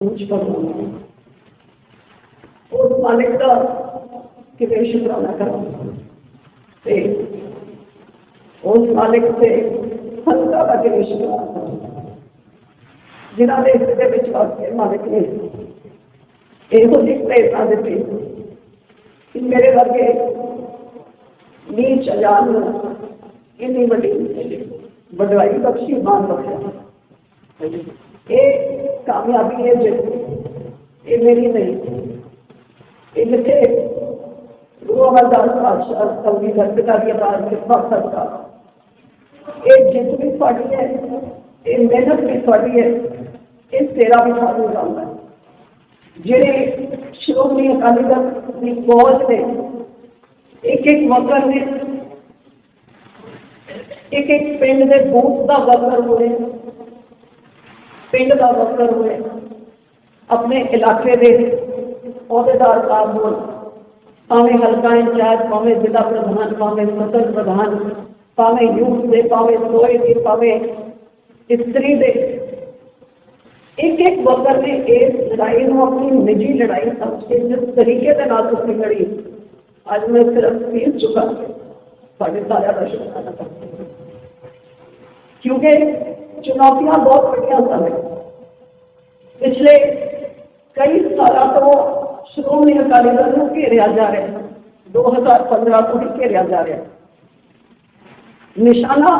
ਕੁਝ ਕਰਨਾ ਉਸ ਮਾਲਿਕ ਦਾ ਕਿਤੇ ਸ਼ੁਕਰਾਨਾ ਕਰੋ ਤੇ ਉਸ ਮਾਲਿਕ ਤੇ ਹੰਦਾ ਦਾ ਕਿਤੇ ਸ਼ੁਕਰਾਨਾ ਕਰੋ ਜਿਨ੍ਹਾਂ ਦੇ ਇਸ ਦੇ ਵਿੱਚ ਵਾਸਤੇ ਮਾਲਿਕ ਨੇ ਇਹੋ ਜਿਹੀ ਪ੍ਰੇਰਨਾ ਦਿੱਤੀ ਕਿ ਮੇਰੇ ਵਰਗੇ ਨੀਚ ਅਜਾਨ ਨੂੰ ਇੰਨੀ ਵੱਡੀ ਵਡਵਾਈ ਬਖਸ਼ੀ ਮਾਨ ਬਖਸ਼ਿਆ ਇਹ ਕਾਮਯਾਬੀ ਹੈ ਜਿੱਤ ਇਹ ਮੇਰੀ ਨਹੀਂ ਇਹ ਜਿੱਥੇ ਗੁਰੂ ਅਮਰਦਾਸ ਪਾਤਸ਼ਾਹ ਕਵੀ ਦਰਪਿਤਾ ਦੀ ਆਵਾਜ਼ ਵਿੱਚ ਮਕਸਦ ਦਾ ਇਹ ਜਿੱਤ ਵੀ ਤੁਹਾਡੀ ਹੈ ਇਹ ਮਿਹਨਤ ਵੀ ਤੁਹਾਡੀ ਹੈ ਇਹ ਤੇਰਾ ਵੀ ਸਾਨੂੰ ਜਾਂਦਾ ਹੈ ਜਿਹੜੇ ਸ਼੍ਰੋਮਣੀ ਅਕਾਲੀ ਦਲ ਦੀ ਫੌਜ ਨੇ ਇੱਕ ਇੱਕ ਵਕਰ ਨੇ ਇੱਕ ਇੱਕ ਪਿੰਡ ਦੇ ਬੂਥ ਦਾ ਵਕਰ ਹੋਏ ਪਿੰਡ ਦਾ ਵਕਰ ਹੋਏ ਆਪਣੇ ਇਲਾਕੇ ਦੇ ਅਹੁਦੇਦਾਰ ਸਾਹਿਬ ਹੋਣ ਭਾਵੇਂ ਹਲਕਾ ਇੰਚਾਰਜ ਭਾਵੇਂ ਜ਼ਿਲ੍ਹਾ ਪ੍ਰਧਾਨ ਭਾਵੇਂ ਸਦਰ ਪ੍ਰਧਾਨ ਭਾਵੇਂ ਯੂਥ ਦੇ ਭਾਵੇਂ ਸੋਏ ਦੇ ਭਾਵੇਂ ਇਸਤਰੀ ਦੇ ਇੱਕ ਇੱਕ ਵਕਰ ਨੇ ਇਸ ਲੜਾਈ ਨੂੰ ਆਪਣੀ ਨਿੱਜੀ ਲੜਾਈ ਸਮਝ ਕੇ ਜਿਸ ਤਰੀਕੇ ਦੇ ਨਾਲ ਤੁਸੀਂ ਲੜੀ ਅੱਜ ਮੈਂ ਸਿਰਫ ਪੀਸ ਚੁੱਕਾ ਤੁਹਾਡੇ ਸਾਰਿਆਂ ਦਾ ਸ਼ੁਕਰਾਨਾ ਕਰਦਾ चुनौतियाँ बहुत बढ़िया सब रही पिछले कई साल तो श्रोमणी अकाली दल को घेरिया जा रहा दो हज़ार पंद्रह तो ही घेरिया जा रहा निशाना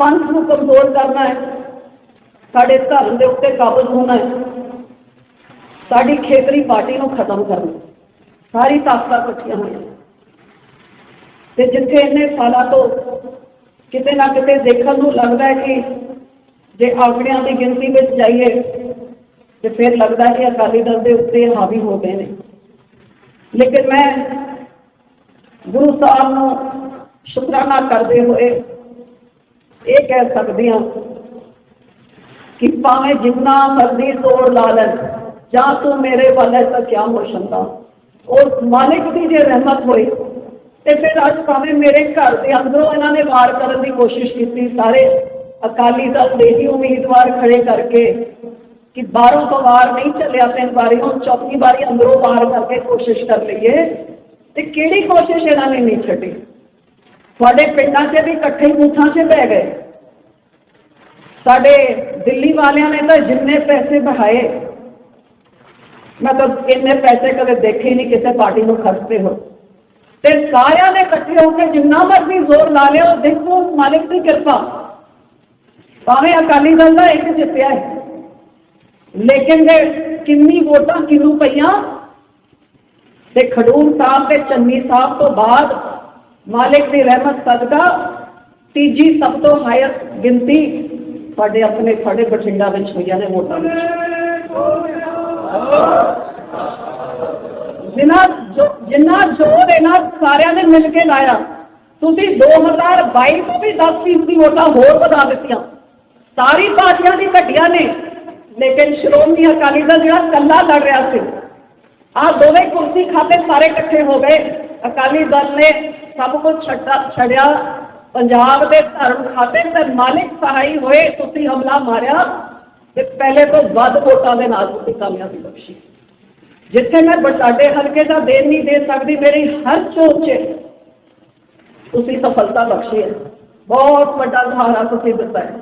पंथ को कमज़ोर करना है। साढ़े धर्म के उत्ते काबज होना है। साड़ी खेतरी पार्टी को खत्म करना सारी ताकत रखिया हुई जिथे इन्ने साल तो ਕਿਤੇ ਨਾ ਕਿਤੇ ਦੇਖਣ ਨੂੰ ਲੱਗਦਾ ਹੈ ਕਿ ਜੇ ਆંકੜਿਆਂ ਦੀ ਗਿਣਤੀ ਵਿੱਚ ਜਾਈਏ, ਤੇ ਫਿਰ ਲੱਗਦਾ ਕਿ ਅਕਾਲੀ ਦਲ ਦੇ ਉੱਤੇ ਹਾਵੀ ਹੋ ਗਏ ਨੇ। ਲੇਕਿਨ ਮੈਂ ਗੁਰੂ ਸਾਹਿਬ ਨੂੰ ਸ਼ੁਕਰਾਨਾ ਕਰਦੇ ਹੋਏ ਇਹ ਕਹਿ ਸਕਦੀ ਹਾਂ ਕਿ ਭਾਵੇਂ ਜਿੰਨਾ ਮਰਜ਼ੀ ਤੋੜ ਲਾ ਲੈਣ ਜਾਂ ਤੂੰ ਮੇਰੇ ਵੱਲ ਹੈ ਤਾਂ ਕਿਆ ਹੋ ਸਕਦਾ। ਉਸ ਮਾਲਿਕ ਦੀ ਜੇ ਰਹਿਮਤ ਹੋਈ ਤੇ ਫਿਰ ਅੱਜ ਭਾਵੇਂ ਮੇਰੇ ਘਰ ਦੇ ਅੰਦਰੋਂ ਇਹਨਾਂ ਨੇ ਵਾਰ ਕਰਨ ਦੀ ਕੋਸ਼ਿਸ਼ ਕੀਤੀ ਸਾਰੇ ਅਕਾਲੀ ਦਲ ਦੇ ਹੀ ਉਮੀਦਵਾਰ ਖੜੇ ਕਰਕੇ ਕਿ ਬਾਹਰੋਂ ਤੋਂ ਵਾਰ ਨਹੀਂ ਚੱਲਿਆ ਤਿੰਨ ਵਾਰੀ ਹੁਣ ਚੌਥੀ ਵਾਰੀ ਅੰਦਰੋਂ ਵਾਰ ਕਰਕੇ ਕੋਸ਼ਿਸ਼ ਕਰ ਲਈਏ ਤੇ ਕਿਹੜੀ ਕੋਸ਼ਿਸ਼ ਇਹਨਾਂ ਨੇ ਨਹੀਂ ਛੱਡੀ ਤੁਹਾਡੇ ਪਿੰਡਾਂ 'ਚ ਵੀ ਇਕੱਠੇ ਬੂਥਾਂ 'ਚ ਬਹਿ ਗਏ ਸਾਡੇ ਦਿੱਲੀ ਵਾਲਿਆਂ ਨੇ ਤਾਂ ਜਿੰਨੇ ਪੈਸੇ ਬਹਾਏ ਮੈਂ ਤਾਂ ਇੰਨੇ ਪੈਸੇ ਕਦੇ ਦੇਖੇ ਹੀ ਨਹੀਂ ਕਿਸੇ ਪਾਰਟੀ ਨੂੰ ਖਰਚਦੇ ਹੋ ਤੇ ਸਾਰਿਆਂ ਨੇ ਇਕੱਠੇ ਹੋ ਕੇ ਜਿੰਨਾ ਮਰਜ਼ੀ ਜ਼ੋਰ ਲਾ ਲਿਓ ਦੇਖੋ ਮਾਲਿਕ ਦੀ ਕਿਰਪਾ ਭਾਵੇਂ ਅਕਾਲੀ ਦਲ ਦਾ ਇੱਕ ਜਿੱਤਿਆ ਹੈ ਲੇਕਿਨ ਜੇ ਕਿੰਨੀ ਵੋਟਾਂ ਕਿਨੂੰ ਪਈਆਂ ਤੇ ਖਡੂਰ ਸਾਹਿਬ ਤੇ ਚੰਨੀ ਸਾਹਿਬ ਤੋਂ ਬਾਅਦ ਮਾਲਿਕ ਦੀ ਰਹਿਮਤ ਸਦਕਾ ਤੀਜੀ ਸਭ ਤੋਂ ਹਾਇਰ ਗਿਣਤੀ ਸਾਡੇ ਆਪਣੇ ਸਾਡੇ ਬਠਿੰਡਾ ਵਿੱਚ ਹੋਈਆਂ ਨੇ ਵੋਟਾਂ ਵਿੱਚ ਜਿਨ੍ਹਾਂ ਜੋ ਜਿੰਨਾ ਜ਼ੋਰ ਇਹਨਾਂ ਸਾਰਿਆਂ ਨੇ ਮਿਲ ਕੇ ਲਾਇਆ ਤੁਸੀਂ 2022 ਤੋਂ ਵੀ 10 ਫੀਸਦੀ ਵੋਟਾਂ ਹੋਰ ਵਧਾ ਦਿੱਤੀਆਂ ਸਾਰੀ ਪਾਰਟੀਆਂ ਦੀ ਘਟੀਆਂ ਨੇ ਲੇਕਿਨ ਸ਼੍ਰੋਮਣੀ ਅਕਾਲੀ ਦਲ ਜਿਹੜਾ ਕੱਲਾ ਲੜ ਰਿਹਾ ਸੀ ਆਹ ਦੋਵੇਂ ਕੁਰਸੀ ਖਾਤੇ ਸਾਰੇ ਇਕੱਠੇ ਹੋ ਗਏ ਅਕਾਲੀ ਦਲ ਨੇ ਸਭ ਕੁਝ ਛੱਡਾ ਛੜਿਆ ਪੰਜਾਬ ਦੇ ਧਰਮ ਖਾਤੇ ਤੇ ਮਾਲਿਕ ਸਹਾਈ ਹੋਏ ਤੁਸੀਂ ਹਮਲਾ ਮਾਰਿਆ ਤੇ ਪਹਿਲੇ ਤੋਂ ਵੱਧ ਵੋਟਾਂ ਦੇ ਨਾਲ ਤੁਸੀਂ ਕਾਮਯਾਬੀ ਬਖਸ਼ੀ ਜਿੱਥੇ ਮੈਂ ਬਟਾਡੇ ਹਲਕੇ ਦਾ ਦੇਣ ਨਹੀਂ ਦੇ ਸਕਦੀ, ਮੇਰੀ ਹਰ ਚੋਟ 'ਚ ਤੁਸੀਂ ਸਫਲਤਾ ਬਖਸ਼ੀ ਹੈ। ਬਹੁਤ ਵੱਡਾ ਸਹਾਰਾ ਤੁਸੀਂ ਦਿੱਤਾ ਹੈ।